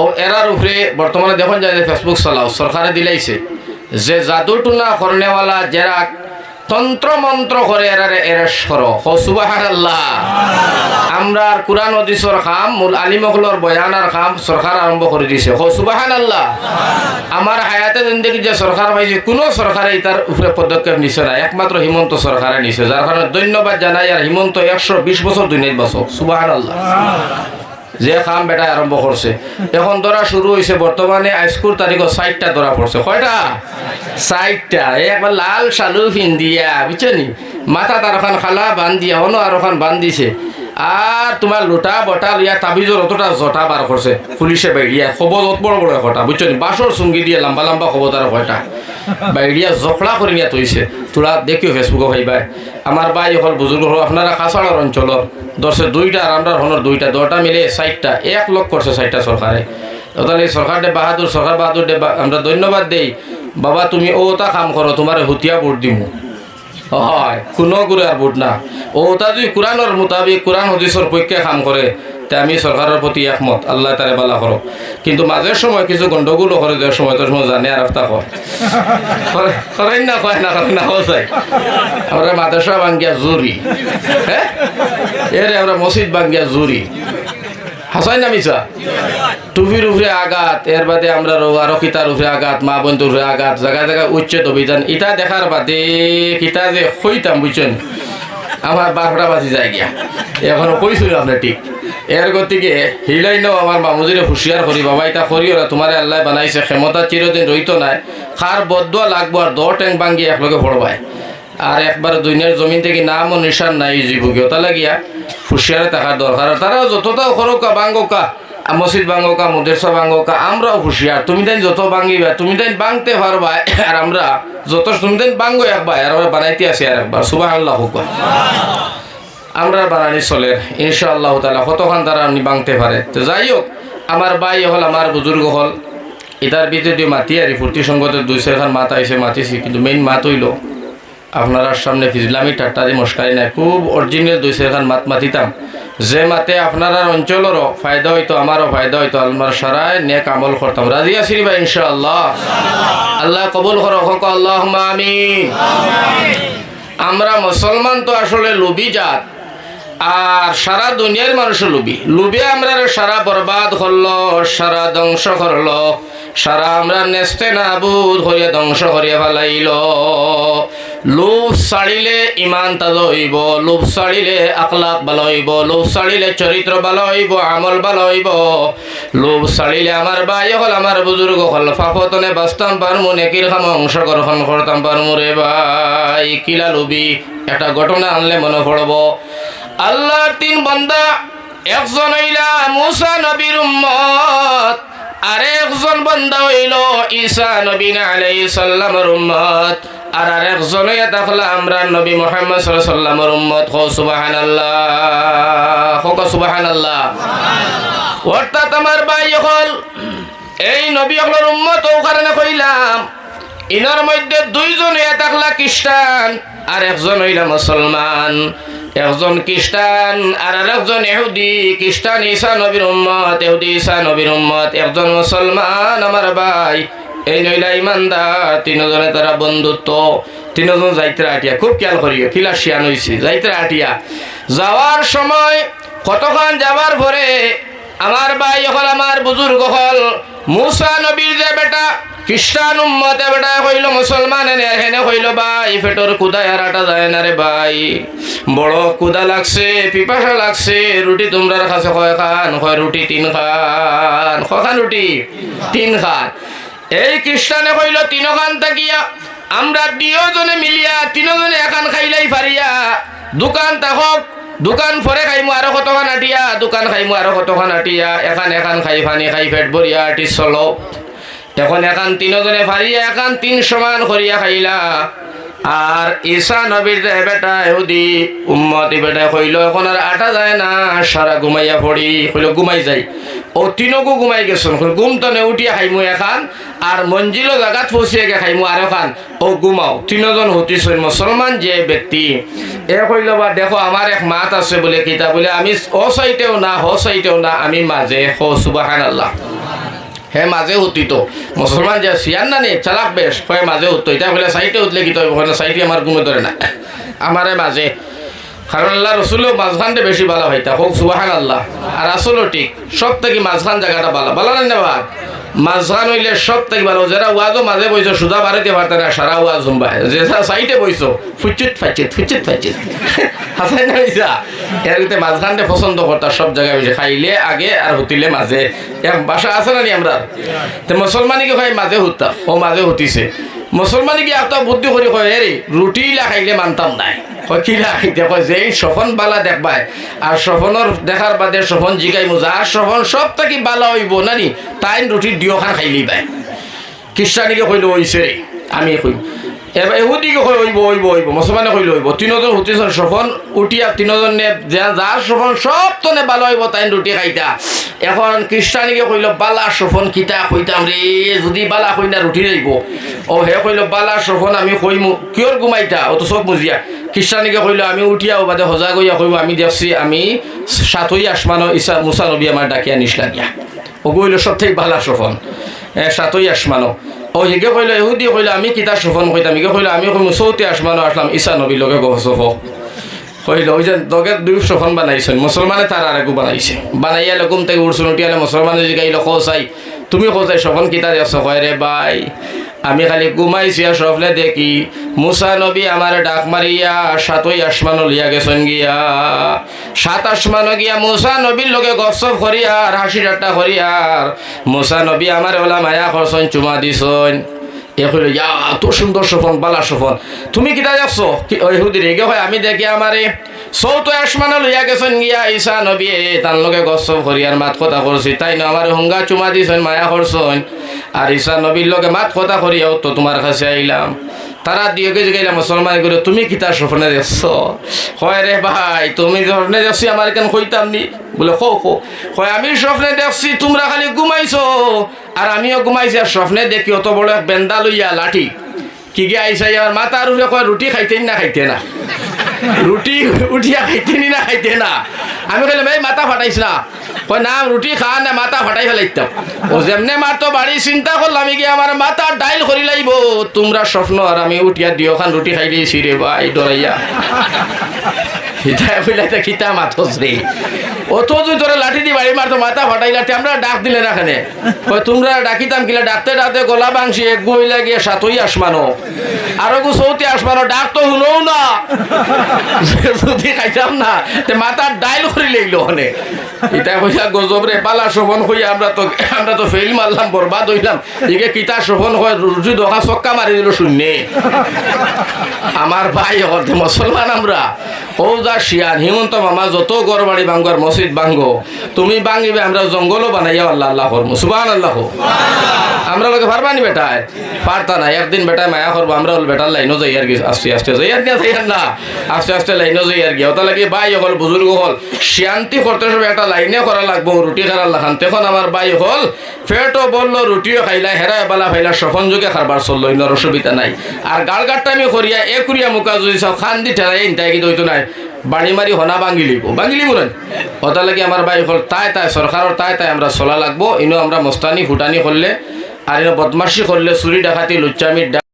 ও error উপরে বর্তমানে দেখুন যায় ফেসবুক চালাও, সরকারে দিলাইছে। যে জাদু টুনা করনেওয়ালা যারা তন্ত্র মন্ত্র করে এরারে এরেস করো হো আল্লাহ আমরা আর কোরআন হদিসর খাম, মূল আলিমকলর বয়ানার খাম সরকার আরম্ভ করে দিছে হো সুবাহান আল্লাহ আমার হায়াতে জিন্দগি যে সরকার পাইছে কোনো সরকারে তার উপরে পদক্ষেপ নিছে না। একমাত্র হিমন্ত সরকারে নিছে, যার কারণে ধন্যবাদ জানাই আর হিমন্ত একশো বিশ বছর দুনিয়াত বছর সুবাহান আল্লাহ যে খাম বেটা আরম্ভ করছে এখন ধরা শুরু হয়েছে বর্তমানে আইসকুর তারিখও সাইটটা ধরা পড়ছে কয়টা? সাইটটা একবার লাল শালু ফিন্দিয়া বুঝছ নি মাথা তার ওখান খালা বান্ধিয়া অন্য আর ওখান বান্ধিছে। আর তোমার লোটা বটা লইয়া তাবিজর অতটা জটা বার করছে পুলিশে বাইরিয়া খবর অত বড় বড় কটা বুঝছ নি? বাঁশর চুঙ্গি দিয়ে লম্বা লম্বা খবর তার কয়টা বাইরিয়া জখলা করে নিয়া তৈছে তোরা দেখিও ফেসবুকে ভাইবাই আমার ভাই হল বুজুর্গ হল আপনারা কাছাড়ার অঞ্চলর দশে দুইটা আর হনের দুইটা দশটা মিলে ষাটটা এক লক্ষ করছে ষাটটা সরকারে তাহলে সরকার দে বাহাদুর সরকার বাহাদুর দে আমরা ধন্যবাদ দেই। বাবা, তুমি ওটা কাম করো তোমার হুতিয়া ভোট দিমু। হয়, কোনো গুরু আর ভোট না ওটা যদি কোরআনের মোতাবিক কোরআন হদিসর পক্ষে কাম করে তে আমি সরকারের প্রতি একমত। আল্লাহ তারে বালা করো কিন্তু মাঝের সময় কিছু গন্ডগোলও করে দেওয়ার সময় তোর সময় জানে আর একটা করেন না, কয় না করে না হোসাই আমরা মাদ্রাসা বাঙ্গিয়া জুরি হ্যাঁ এরে আমরা মসজিদ বাঙ্গিয়া জুরি হাসাই না মিছা টুপির উপরে আঘাত, এর বাদে আমরা রো আরও কিতার উপরে আঘাত, মা বন্ধুর উপরে আঘাত, জায়গায় জায়গায় উচ্ছেদ অভিযান, ইটা দেখার বাদে কিতা যে হইতাম, বুঝছেন? আমার বারোটা বাজি যায় গিয়া। এখনও কইছিল আপনার ঠিক। এর গতিকে হিলাই নাও আমার মামুজিরে হুঁশিয়ার করি, বাবা এটা করিও না তোমার আল্লাহ বানাইছে, ক্ষমতা চিরদিন রইত নাই। খার বদুয়া লাগবো আর দ ট্যাং ভাঙ্গি একলগে পড়বায় আর একবার দুনিয়ার জমিন থেকে নাম ও নিশান নাই জীবকীয় তা লাগিয়া হুঁশিয়ারে থাকার দরকার। আর তারাও যতটাও খরকা বাঙ্গকা মসজিদ বাঙ্গকা মুদেরসা বাঙ্গকা আমরাও হুঁশিয়ার। তুমি তাই যত বাঙ্গিবা, তুমি তাই বাংতে পারবা, আর আমরা যত, তুমি তাই বাঙ্গো একবার, আর আমরা বানাইতে আসি আর একবার। সুবাহ আল্লাহ আমরা বানানি চলে, ইনশাআল্লাহ তালা কতক্ষণ তারা আপনি বাংতে পারে। তো যাই হোক, আমার বাই হল, আমার বুজুর্গ হল এটার ভিতরে মাতি আর ফুর্তি সঙ্গতে দুই চারখান মাত আইসে মাতিছি কিন্তু মেইন মাত হইল আপনার সামনে ফিজলামি টাট্টা দিয়ে মস্কারি নাই খুব অরিজিনাল দুই সেখান মাত মাতিতাম। যে মাতে আপনার অঞ্চলেরও ফায়দা হইতো আমারও ফায়দা হইতো আলমার সারায় নে কামল করতাম। রাজি আসি বা ইনশাআল্লাহ? আল্লাহ কবুল করো হক আল্লাহ আমিন। আমরা মুসলমান তো আসলে লোভী জাত। আর সারা দুনিয়ার মানুষ লুবি লুবি আমরা সারা বরবাদ করল, সারা ধ্বংস করল। সারা আমরা নেস্তে নাবুদ হইয়া ধ্বংস করিয়া ফেলাইল। লোভ ছাড়িলে ইমান তাজ হইব, লোভ ছাড়িলে আকলাক ভালো হইব, লোভ ছাড়িলে চরিত্র ভালো হইব, আমল ভালো হইব। লোভ ছাড়িলে আমার ভাই হল আমার বুজুর্গ হল, ফাফতনে বাঁচতাম পারমু, নেকির খাম অংশগ্রহণ করতাম পারমু রে ভাই। কিলা লুবি একটা ঘটনা আনলে মনে পড়ব। আল্লাহর তিন বান্দা, একজন হইলা মুসা নবীর উম্মত, আর একজন বান্দা হইল ঈসা নবীন আলাইহিস সালামের উম্মত, আর আরেকজন হইয়া থাকলা আমরা নবী মুহাম্মদ সাল্লামের উম্মত। হো সুবহানাল্লাহ হো সুবহানাল্লাহ। অর্থাৎ আমার ভাই হল এই নবী হলের উম্মত ও কারণে কইলাম, ইনার মধ্যে দুইজন খ্রিস্টান আর একজন হইলা মুসলমান। একজন খ্রিস্টান, আর একজন এহুদি খ্রিস্টান ঈসা নবীর উম্মত এহুদি ঈসা নবীর উম্মত। একজন মুসলমান আমার ভাই। এই নইলা ইমানদার, তিনজনে তারা বন্ধুত্ব। তিনজন যাইত্রা আটিয়া, খুব খেয়াল করিও কিলা শিয়ান হইছে যাইত্রা আটিয়া। যাওয়ার সময় কতক্ষণ যাবার পরে, আমার ভাই হল আমার বুজুর্গ হল মুসা নবীর যে বেটা খ্রিস্টান উম্মতে বেটা কইল মুসলমান, এনে হেনে কইল ভাই। ফেটর কুদায় আর আটা যায় না রে ভাই। বড় কুদা লাগছে, পিপাসা লাগছে, রুটি তোমরার কাছে কয় খান, কয় রুটি, তিন খান। কখান রুটি? তিন খান। এই খ্রিস্টানে কইল তিন খান থাকিয়া, আমরা দুজনে মিলিয়া, তিনজনে এখান খাইলাই ফারিয়া দোকান তাহক, দোকান ফরে খাইমু আরও কতখান আটিয়া, দোকান খাইমু আরও কতখান আটিয়া। এখান এখান খাই ফানি খাই ফেট ভরিয়া, আটি চলো। এখন এখান তিনজনে ফারিয়া এখান তিন সমান করিয়া খাইলা। আর ঈশা নবীর বেটা এহুদি উম্মতি বেটা কইল, এখন আর আটা যায় না, সারা ঘুমাইয়া পড়ি। কইল, ঘুমাই যাই। ও তিনকো ঘুমাই গেছন। ঘুম তো নে উঠিয়া খাইমু এখান আর মঞ্জিল জাগাত পৌঁছিয়ে গে খাইমু আর এখান ও ঘুমাও। তিনজন হতিছেন মুসলমান যে ব্যক্তি, এ কইল, বা দেখো, আমার এক মাত আছে বলে কিতা বলে, আমি সাইটেও না হ না, আমি মাঝে হ সুবাহান আল্লাহ হে মাঝে হতি তো। মুসলমান যে সিয়ান না নেই চালাক বেশ হয় মাঝে হতো এটা বলে সাইটে উঠলে কি তো সাইটে আমার ঘুমে ধরে না। আমারে মাঝে কারণ আল্লাহ রসুলও মাঝখানটা বেশি ভালো হইতা হোক সুবাহান আল্লাহ আর আসলও ঠিক সব থেকে মাঝখান জায়গাটা ভালো ভালো না ভাগ মাঝখান হইলে সব থেকে ভালো। যারা ওয়াজও মাঝে বইছো, সুদা বাড়িতে পারতে সারা ওয়াজ হুম্বায় যে সাইটে বইছো, ফুচিত ফাচিত ফুচিত ফাচিত। হাসাই না এর ভিতরে মাঝখানটা পছন্দ করতা, সব জায়গায় বসে খাইলে আগে আর হুতিলে মাঝে। এক বাসা আছে না নি আমরা তো মুসলমানি কি হয়, মাঝে হুতা, ও মাঝে হুতিছে। মুসলমানি কি এত বুদ্ধি করে কয় এরে রুটি খাইলে মানতাম নাই। কয় কিলা খাইতে কয়, যে সফন বালা দেখবাই আর সফনের দেখার বাদে সফন জিগাই মোজা আর সফন সব থাকি বালা হইব, নানি? তাই রুটি দিও খান খাইলি বাই। খ্রিস্টানিকে কইল ওইছে রে আমি কই এবার এহুদিকে কই হইব হইব হইব মুসলমানে কইল হইব। তিনজন হুতিছেন সফন উঠিয়া তিনজন নে যার সফন সব তনে ভালো হইব তাই রুটি খাইতা। এখন খ্রিস্টানিকে কইল, বালা সফন কিতা কইতাম রে যদি বালা কই না রুটি যাইব ও হে কইল, বালা সফন আমি কইমু কিয়র ঘুমাইতা ও তো সব বুঝিয়া খ্রিস্টানিকে কইল, আমি উঠিয়া ও বাদে সজা গইয়া কইব আমি দেখছি আমি সাতই আসমানো ইসা মুসা আমার ডাকিয়া নিস লাগিয়া ও কইল সব থেকে বালা সফন সাতই আসমানো ও হিগে কইল এহুদি কইল, আমি কিতা শোভন কইতাম? ইগে কইল, আমি কইমু চৌতি আসমানো আসলাম, ঈশা নবীর লগে গছফ কইল, ওই যে দগে দুই শোভন বানাইছেন মুসলমানে তার আর একু বানাইছে বানাইয়া লকুম থেকে উড়ছুন উঠিয়ালে মুসলমানে জিগাইল খোসাই তুমি খোসাই শোভন কিতা দেখছ কয় রে ভাই আমি খালি ঘুমাইছি আর সফলে দেখি মুসা নবী আমার ডাক মারিয়া, সাতই আসমান লিয়া গেছেন গিয়া। সাত আসমান গিয়া মুসা নবীর লগে গপসপ করিয়ার হাসি ঠাট্টা করিয়ার মুসা নবী আমার ওলা মায়া করছেন, চুমা দিছন। এ কইল, ইয়া, তো সুন্দর সফন, বালা সফন। তুমি কিতা যাচ্ছ? ওই হুদি রেগে হয়, আমি দেখি আমারে চৌত আসমানে লইয়া গেছেন গিয়া ঈশা নবী তার লগে গসব করিয়ার মাত কথা করছি তাই না, আমার হুঙ্গা চুমা দিছেন, মায়া করছেন। আর ঈশা নবীর লগে মাত কথা করিয়াও তো তোমার কাছে আইলাম। তারা দিয়ে গেছে গেলাম, মুসলমান করে তুমি কিতা স্বপ্নে দেখছ? হয় রে ভাই, তুমি স্বপ্নে দেখছি, আমার কেন কইতাম নি? বলে খো খো হয় আমি স্বপ্নে দেখছি, তোমরা খালি ঘুমাইছো। আর আমিও ঘুমাইছি, আর স্বপ্নে দেখি, অত বড় এক বেন্দা লইয়া লাঠি। কি গে আইসা আমার মাথার উপরে কয়, রুটি খাইতেন না খাইতে না। রুটি উঠিয়া খাইতেন না খাইতে না। আমি কইলাম, এই মাথা ফাটাইছ না। কয়, না, রুটি খা, না, মাথা ফাটাই ফেলাইতাম ও যেমনে মারতো বাড়ি চিন্তা করলাম কি, আমার মাথা ডাইল করি লাইব? তোমরা স্বপ্ন আর আমি উঠিয়া দিও, খান, রুটি খাই দিয়েছি রে ভাই, ডরাইয়া। হিতায় কইলাইতে খিতা মাথস রে। যদি তোরা লাঠি দি বাড়ি মারতো, মাথা ফাটাই লাঠি, আমরা ডাক দিলে না তোমরা ডাকিতাম কিলা, ডাকতে ডাকতে গলা বাংশি এক গইলা গিয়ে সাতই আসমানো। আরও গু চৌতি আসমানো, ডাক তো না। খাইতাম না, তে ডাইল করে হনে। এটা গজব রে, পালা শোভন হইয়া আমরা তো আমরা তো ফেল মারলাম, বরবাদ হইলাম। একে কিতা শোভন হয় রুটি দোকা চক্কা মারি দিল শূন্যে আমার ভাই হতে মুসলমান আমরা। ও যা শিয়ান, হিমন্ত মামা যত গড় বাড়ি ভাঙ্গর মসজিদ ভাঙ্গো, তুমি ভাঙিবে আমরা জঙ্গলও বানাইয়া আল্লাহ আল্লাহ করব সুবান আল্লাহ আমরা লোকে পারবানি বেটায়? পারতা না, একদিন বেটায় মায়া করব, আমরা হল বেটার লাইনও যাই আর কি আস্তে আস্তে যাই আর না যাই না আস্তে আস্তে লাইনও যাই আর কি ওটা লাগে ভাই হল, বুজুর্গ হল শান্তি করতে সব একটা লাইনে করা লাগবো, রুটি খারার লাখান তখন আমার ভাই হল ফেটও বলল, রুটিও খাইলা হেরা এবালা খাইলা সফন যুগে খারবার চলল ইনার অসুবিধা নাই। আর গাল গাটটা আমি করিয়া এ করিয়া মুখা যদি সব খান দি ঠেলাই ইনতাই কিন্তু হইতো নাই। বাড়ি মারি হনা বাঙ্গি লিব। বাঙ্গি লিব না ওটা লাগে আমার ভাই হল তাই তাই সরকারের তাই তাই আমরা চলা লাগবো। ইনো আমরা মস্তানি, ফুটানি করলে আর ইনো বদমাসি করলে চুরি ডাকাতি লুচ্চামি